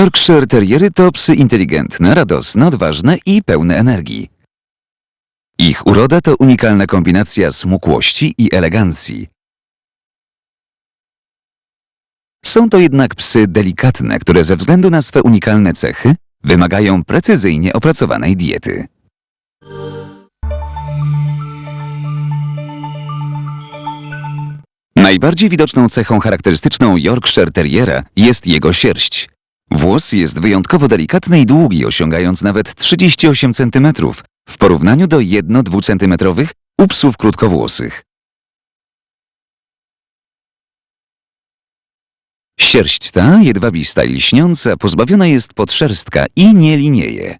Yorkshire Terriery to psy inteligentne, radosne, odważne i pełne energii. Ich uroda to unikalna kombinacja smukłości i elegancji. Są to jednak psy delikatne, które ze względu na swe unikalne cechy wymagają precyzyjnie opracowanej diety. Najbardziej widoczną cechą charakterystyczną Yorkshire Terriera jest jego sierść. Włos jest wyjątkowo delikatny i długi, osiągając nawet 38 cm w porównaniu do 1-2 cm u psów krótkowłosych. Sierść ta, jedwabista i lśniąca, pozbawiona jest podszerstka i nie linieje.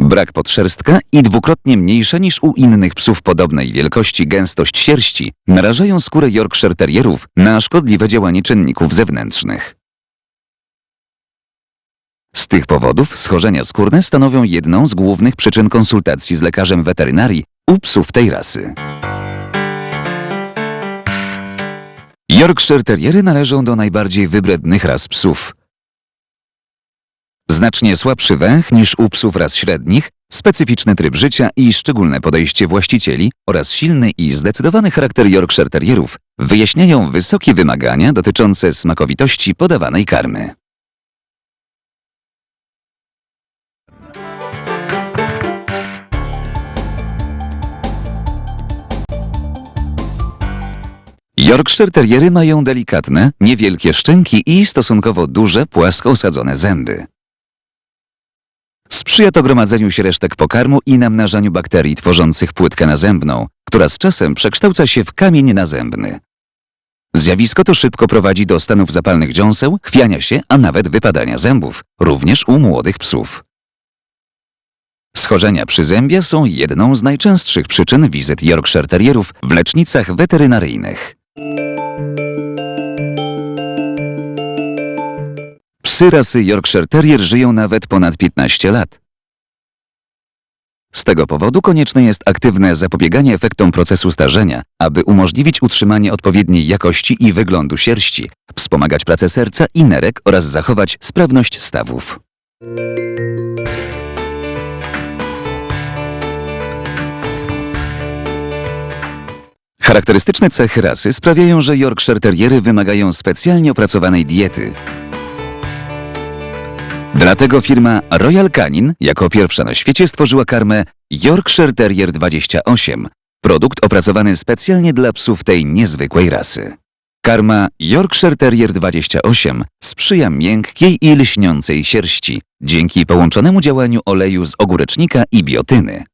Brak podszerstka i dwukrotnie mniejsza niż u innych psów podobnej wielkości gęstość sierści narażają skórę Yorkshire Terrierów na szkodliwe działanie czynników zewnętrznych. Z tych powodów schorzenia skórne stanowią jedną z głównych przyczyn konsultacji z lekarzem weterynarii u psów tej rasy. Yorkshire Terriery należą do najbardziej wybrednych ras psów. Znacznie słabszy węch niż u psów ras średnich, specyficzny tryb życia i szczególne podejście właścicieli oraz silny i zdecydowany charakter Yorkshire Terrierów wyjaśniają wysokie wymagania dotyczące smakowitości podawanej karmy. Yorkshire Terriery mają delikatne, niewielkie szczęki i stosunkowo duże, płasko osadzone zęby. Sprzyja to gromadzeniu się resztek pokarmu i namnażaniu bakterii tworzących płytkę nazębną, która z czasem przekształca się w kamień nazębny. Zjawisko to szybko prowadzi do stanów zapalnych dziąseł, chwiania się, a nawet wypadania zębów, również u młodych psów. Schorzenia przyzębia są jedną z najczęstszych przyczyn wizyt Yorkshire Terrierów w lecznicach weterynaryjnych. Psy rasy Yorkshire Terrier żyją nawet ponad 15 lat. Z tego powodu konieczne jest aktywne zapobieganie efektom procesu starzenia, aby umożliwić utrzymanie odpowiedniej jakości i wyglądu sierści, wspomagać pracę serca i nerek oraz zachować sprawność stawów. Charakterystyczne cechy rasy sprawiają, że Yorkshire Terriery wymagają specjalnie opracowanej diety. Dlatego firma Royal Canin jako pierwsza na świecie stworzyła karmę Yorkshire Terrier 28, produkt opracowany specjalnie dla psów tej niezwykłej rasy. Karma Yorkshire Terrier 28 sprzyja miękkiej i lśniącej sierści dzięki połączonemu działaniu oleju z ogórecznika i biotyny.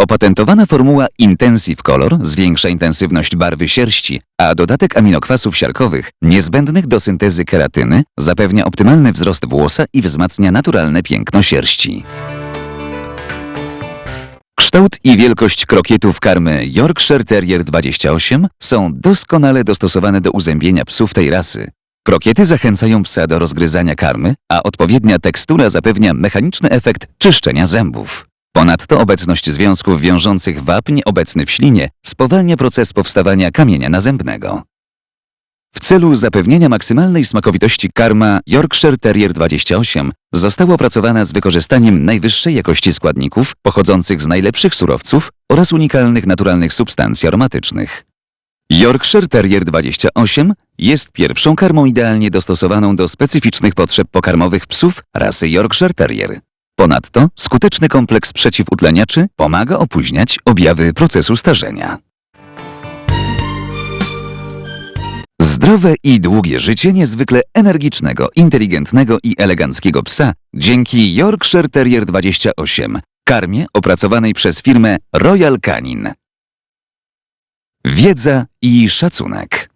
Opatentowana formuła Intensive Color zwiększa intensywność barwy sierści, a dodatek aminokwasów siarkowych niezbędnych do syntezy keratyny zapewnia optymalny wzrost włosa i wzmacnia naturalne piękno sierści. Kształt i wielkość krokietów karmy Yorkshire Terrier 28 są doskonale dostosowane do uzębienia psów tej rasy. Krokiety zachęcają psa do rozgryzania karmy, a odpowiednia tekstura zapewnia mechaniczny efekt czyszczenia zębów. Ponadto obecność związków wiążących wapń obecny w ślinie spowalnia proces powstawania kamienia nazębnego. W celu zapewnienia maksymalnej smakowitości karma Yorkshire Terrier 28 została opracowana z wykorzystaniem najwyższej jakości składników pochodzących z najlepszych surowców oraz unikalnych naturalnych substancji aromatycznych. Yorkshire Terrier 28 jest pierwszą karmą idealnie dostosowaną do specyficznych potrzeb pokarmowych psów rasy Yorkshire Terrier. Ponadto skuteczny kompleks przeciwutleniaczy pomaga opóźniać objawy procesu starzenia. Zdrowe i długie życie niezwykle energicznego, inteligentnego i eleganckiego psa dzięki Yorkshire Terrier 28, karmie opracowanej przez firmę Royal Canin. Wiedza i szacunek.